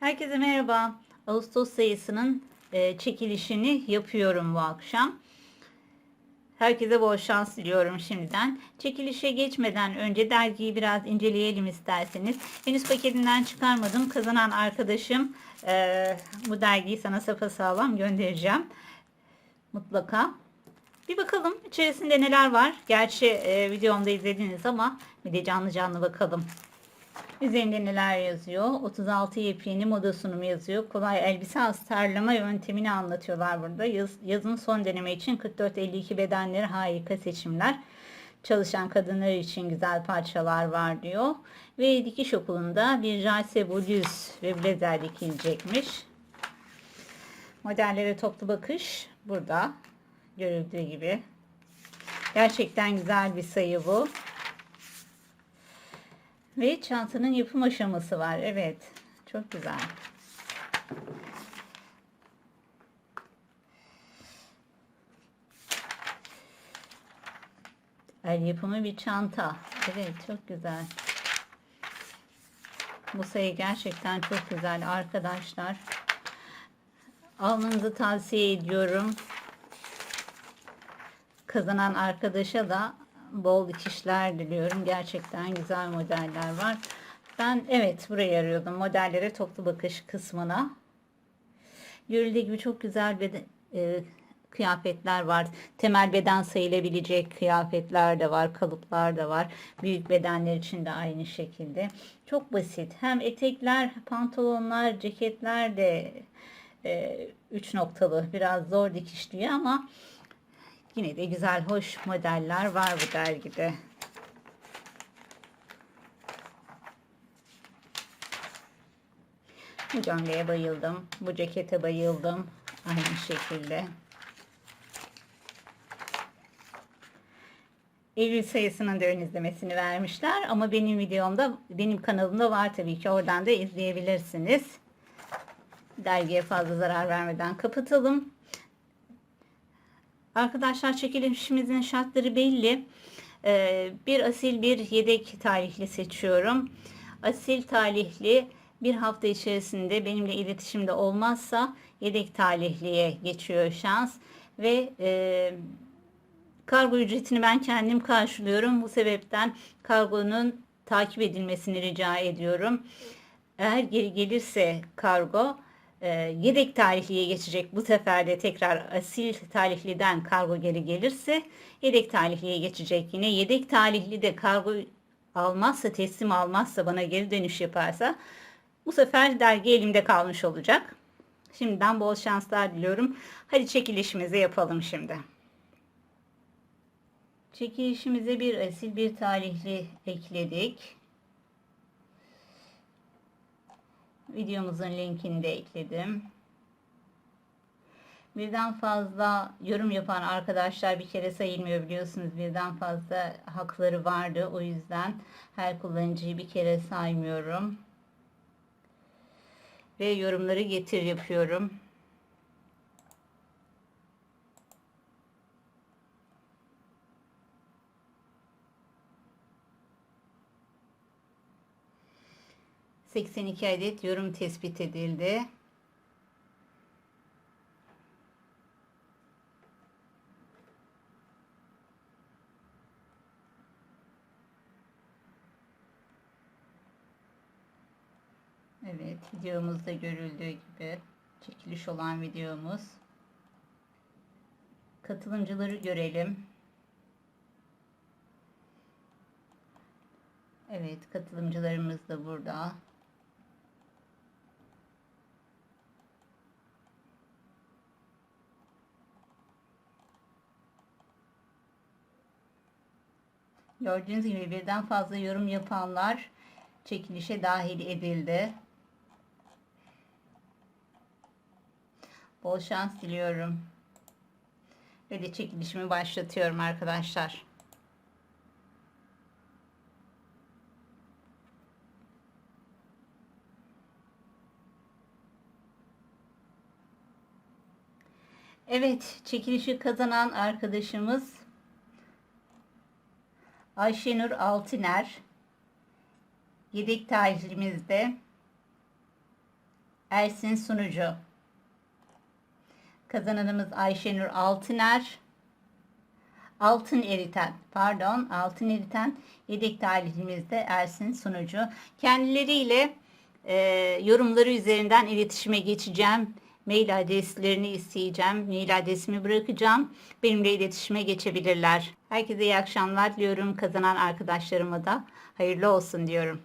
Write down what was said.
Herkese merhaba. Ağustos sayısının e, çekilişini yapıyorum bu akşam. Herkese bol şans diliyorum şimdiden. Çekilişe geçmeden önce dergiyi biraz inceleyelim isterseniz. Henüz paketinden çıkarmadım. Kazanan arkadaşım e, bu dergiyi sana sapasağlam göndereceğim. Mutlaka. Bir bakalım içerisinde neler var. Gerçi e, videomda izlediniz ama bir de canlı canlı bakalım. Üzerinde neler yazıyor? 36 yepyeni moda sunumu yazıyor. Kolay elbise astarlama yöntemini anlatıyorlar burada. Yaz, yazın son dönemi için 44-52 bedenleri harika seçimler. Çalışan kadınlar için güzel parçalar var diyor. Ve dikiş okulunda bir jalse bluz ve blazer dikilecekmiş. Modellere toplu bakış burada. Görüldüğü gibi. Gerçekten güzel bir sayı bu. Ve çantanın yapım aşaması var. Evet. Çok güzel. El yapımı bir çanta. Evet çok güzel. Bu sayı gerçekten çok güzel arkadaşlar. Almanızı tavsiye ediyorum. Kazanan arkadaşa da bol dikişler diliyorum. Gerçekten güzel modeller var. Ben evet burayı arıyordum. Modellere toplu bakış kısmına. Görüldüğü gibi çok güzel beden, e, kıyafetler var. Temel beden sayılabilecek kıyafetler de var. Kalıplar da var. Büyük bedenler için de aynı şekilde. Çok basit. Hem etekler, pantolonlar, ceketler de e, üç noktalı. Biraz zor dikişliyor ama Yine de güzel, hoş modeller var bu dergide. Bu gömleğe bayıldım. Bu cekete bayıldım. Aynı şekilde. Eylül sayısının da ön izlemesini vermişler. Ama benim videomda, benim kanalımda var tabii ki. Oradan da izleyebilirsiniz. Dergiye fazla zarar vermeden kapatalım. Arkadaşlar çekilişimizin şartları belli. Ee, bir asil bir yedek talihli seçiyorum. Asil talihli bir hafta içerisinde benimle iletişimde olmazsa yedek talihliye geçiyor şans. Ve e, kargo ücretini ben kendim karşılıyorum. Bu sebepten kargonun takip edilmesini rica ediyorum. Eğer geri gelirse kargo e, yedek tarihliye geçecek. Bu sefer de tekrar asil tarihliden kargo geri gelirse yedek tarihliye geçecek. Yine yedek tarihli de kargo almazsa, teslim almazsa, bana geri dönüş yaparsa bu sefer dergi elimde kalmış olacak. Şimdiden bol şanslar diliyorum. Hadi çekilişimizi yapalım şimdi. Çekilişimize bir asil bir tarihli ekledik. Videomuzun linkini de ekledim. Birden fazla yorum yapan arkadaşlar bir kere sayılmıyor biliyorsunuz. Birden fazla hakları vardı. O yüzden her kullanıcıyı bir kere saymıyorum. Ve yorumları getir yapıyorum. 82 adet yorum tespit edildi. Evet, videomuzda görüldüğü gibi çekiliş olan videomuz. Katılımcıları görelim. Evet, katılımcılarımız da burada. Gördüğünüz gibi birden fazla yorum yapanlar çekilişe dahil edildi. Bol şans diliyorum. Ve de çekilişimi başlatıyorum arkadaşlar. Evet, çekilişi kazanan arkadaşımız Ayşenur Altiner yedek tacimizde Ersin Sunucu. Kazananımız Ayşenur Altıner. Altın eriten, pardon, altın eriten yedek talihimiz de Ersin Sunucu. Kendileriyle e, yorumları üzerinden iletişime geçeceğim. Mail adreslerini isteyeceğim. Mail adresimi bırakacağım. Benimle iletişime geçebilirler. Herkese iyi akşamlar diliyorum. Kazanan arkadaşlarıma da hayırlı olsun diyorum.